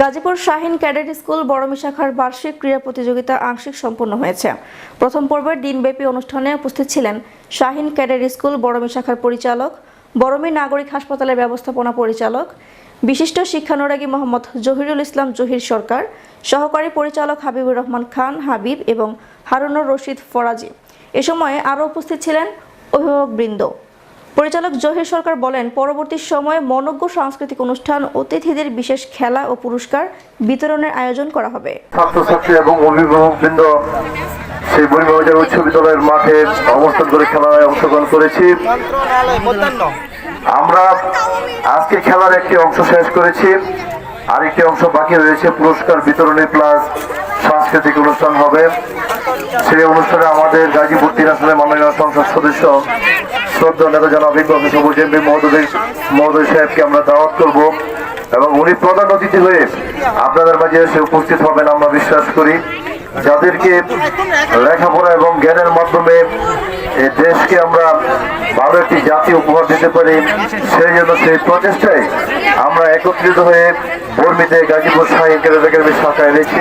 Gazipur Shahin cadet school বড়মি শাখার বার্ষিক ক্রীড়া প্রতিযোগিতা আংশিক সম্পন্ন হয়েছে। প্রথম পর্বের দিনব্যাপী অনুষ্ঠানে উপস্থিত ছিলেন শাহিন ক্যাডেট স্কুল বড়মি শাখার পরিচালক, বড়মি নাগরিক হাসপাতালের ব্যবস্থাপনা পরিচালক, বিশিষ্ট শিক্ষানুরাগী মোহাম্মদ জহিরুল ইসলাম জহির সরকার, সহকারী পরিচালক হাবিবুর রহমান খান হাবিব এবং হারুনুর রশিদ ফরাজি। এ সময় আরও উপস্থিত ছিলেন অভিভাবকবৃন্দ। পরিচালক জহির সরকার বলেন, পরবর্তী সময়ে মনজ্ঞ সাংস্কৃতিক অনুষ্ঠান, অতিথিদের বিশেষ খেলা ও পুরস্কার বিতরণের আয়োজন করা হবে। ছাত্রছাত্রী এবং অভিভাবকবৃন্দ সেই বইমবাজার উচ্চ মাঠে অবস্থান করে খেলায় অংশগ্রহণ করেছি। আমরা আজকে খেলার একটি অংশ শেষ করেছি। আরেকটি অংশ বাকি রয়েছে, পুরস্কার বিতরণী প্লাস সাংস্কৃতিক অনুষ্ঠান হবে। সেই অনুষ্ঠানে আমাদের গাজীপুর তিন আসলে মাননীয় সংসদ সদস্য শ্রদ্ধা নেতা জনাব ইকবাল সবুজ এমপি মহোদয় মহোদয় সাহেবকে আমরা দাওয়াত করব এবং উনি প্রধান অতিথি হয়ে আপনাদের মাঝে এসে উপস্থিত হবেন, আমরা বিশ্বাস করি। যাদেরকে লেখাপড়া এবং জ্ঞানের মাধ্যমে এই দেশকে আমরা ভালো একটি জাতি উপহার দিতে পারি, সেই জন্য সেই প্রচেষ্টায় আমরা একত্রিত হয়ে বর্মিতে গাজীপুর শাহী একাডেমি শাখা এনেছি